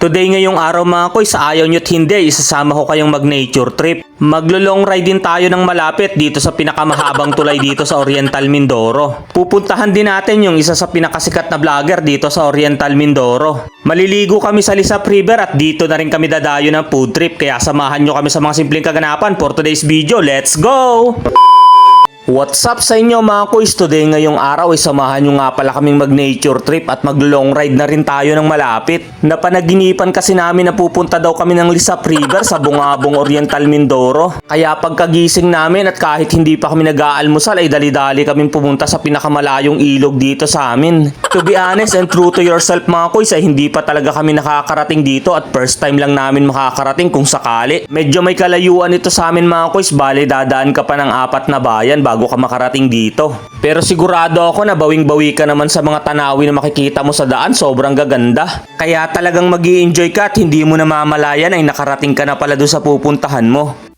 Today ngayong araw mga koy, sa ayaw nyo't hindi, isasama ko kayong mag-nature trip. Maglo-long ride din tayo ng malapit dito sa pinakamahabang tulay dito sa Oriental Mindoro. Pupuntahan din natin yung isa sa pinakasikat na vlogger dito sa Oriental Mindoro. Maliligo kami sa Lisap River at dito na rin kami dadayo ng food trip kaya samahan nyo kami sa mga simpleng kaganapan for today's video. Let's go! What's up sa inyo mga kuys? Today ngayong araw ay samahan nyo nga pala kaming mag-nature trip at mag-long ride na rin tayo ng malapit. Napanaginipan kasi namin na pupunta daw kami ng Lisap River sa Bungabong Oriental Mindoro. Kaya pagkagising namin at kahit hindi pa kami nag-aalmusal ay dali-dali kaming pumunta sa pinakamalayong ilog dito sa amin. To be honest and true to yourself mga kuys ay hindi pa talaga kami nakakarating dito at first time lang namin makakarating kung sakali. Medyo may kalayuan ito sa amin mga kuys, bali dadaan ka pa ng apat na bayan bago ka makarating dito. Pero sigurado ako na bawing-bawi ka naman sa mga tanawin na makikita mo sa daan, sobrang gaganda. Kaya talagang mag enjoy ka at hindi mo na mamalayan ay nakarating ka na pala doon sa pupuntahan mo.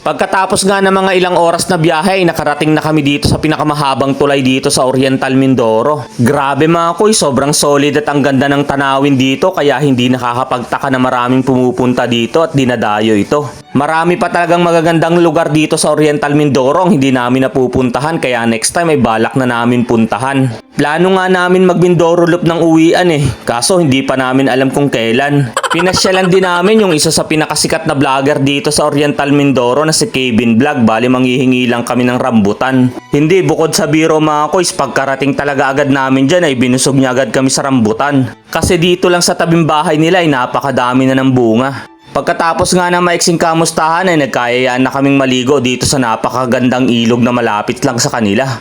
Pagkatapos nga ng mga ilang oras na biyahe ay nakarating na kami dito sa pinakamahabang tulay dito sa Oriental Mindoro. Grabe mga koy, sobrang solid at ang ganda ng tanawin dito kaya hindi nakakapagtaka na maraming pumupunta dito at dinadayo ito. Marami pa talagang magagandang lugar dito sa Oriental Mindoro ang hindi namin napupuntahan kaya next time ay balak na namin puntahan. Plano nga namin mag Mindoro Loop ng uwian eh, kaso hindi pa namin alam kung kailan. Pinasyalan din namin yung isa sa pinakasikat na vlogger dito sa Oriental Mindoro na si Kevin Vlog, bali manghihingi lang kami ng rambutan. Hindi, bukod sa biro mga koys, pagkarating talaga agad namin dyan ay binusog niya agad kami sa rambutan. Kasi dito lang sa tabing bahay nila ay napakadami na ng bunga. Pagkatapos nga ng maiksing kamustahan ay nagkayayaan na kaming maligo dito sa napakagandang ilog na malapit lang sa kanila.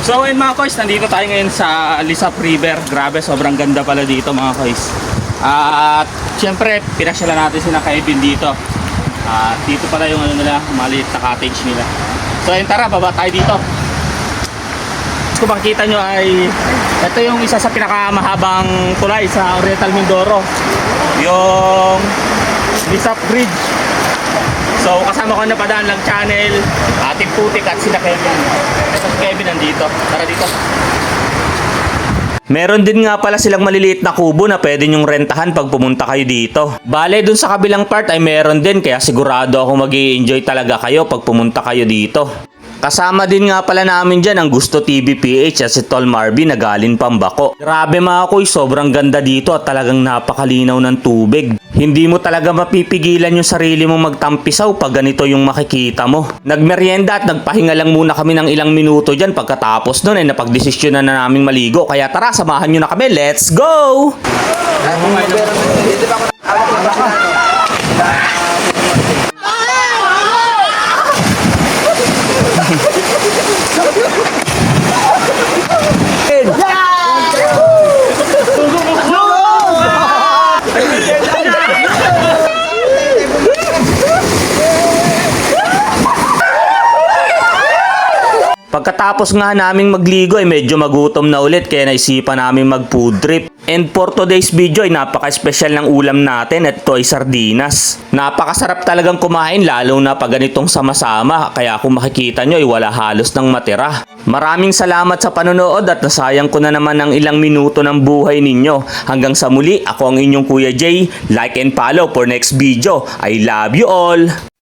So ayun mga koys, nandito tayo ngayon sa Lisap River. Grabe, sobrang ganda pala dito mga koys. At syempre, pinasyalan natin si na Kevin dito. At dito pala yung ano nila, maliit na cottage nila. So ayun, tara, baba tayo dito. Kung makikita nyo ay ito yung isa sa pinakamahabang tulay sa Oriental Mindoro. Yung Lisap Bridge. So kasama ko na padaan lang channel, Ate Putik at sila Kevin. Si Kevin nandito. Tara dito. Meron din nga pala silang maliliit na kubo na pwede nyong rentahan pag pumunta kayo dito. Bale, dun sa kabilang part ay meron din kaya sigurado ako mag enjoy talaga kayo pag pumunta kayo dito. Kasama din nga pala namin dyan ang Gusto TV PH at si Tol Marvin na galing Pambako. Grabe mga koy, sobrang ganda dito at talagang napakalinaw ng tubig. Hindi mo talaga mapipigilan yung sarili mong magtampisaw pag ganito yung makikita mo. Nagmeryenda at nagpahinga lang muna kami ng ilang minuto dyan pagkatapos nun ay napagdesisyon na, na naming maligo. Kaya tara, samahan nyo na kami. Let's go! Pagkatapos nga naming magligo ay medyo magutom na ulit kaya naisipan namin mag food trip. And for today's video ay napaka-special ng ulam natin at ito ay sardinas. Napakasarap talagang kumain lalo na pag ganitong sama-sama kaya kung makikita nyo ay wala halos ng matira. Maraming salamat sa panonood at nasayang ko na naman ng ilang minuto ng buhay ninyo. Hanggang sa muli, ako ang inyong Kuya Jay. Like and follow for next video. I love you all!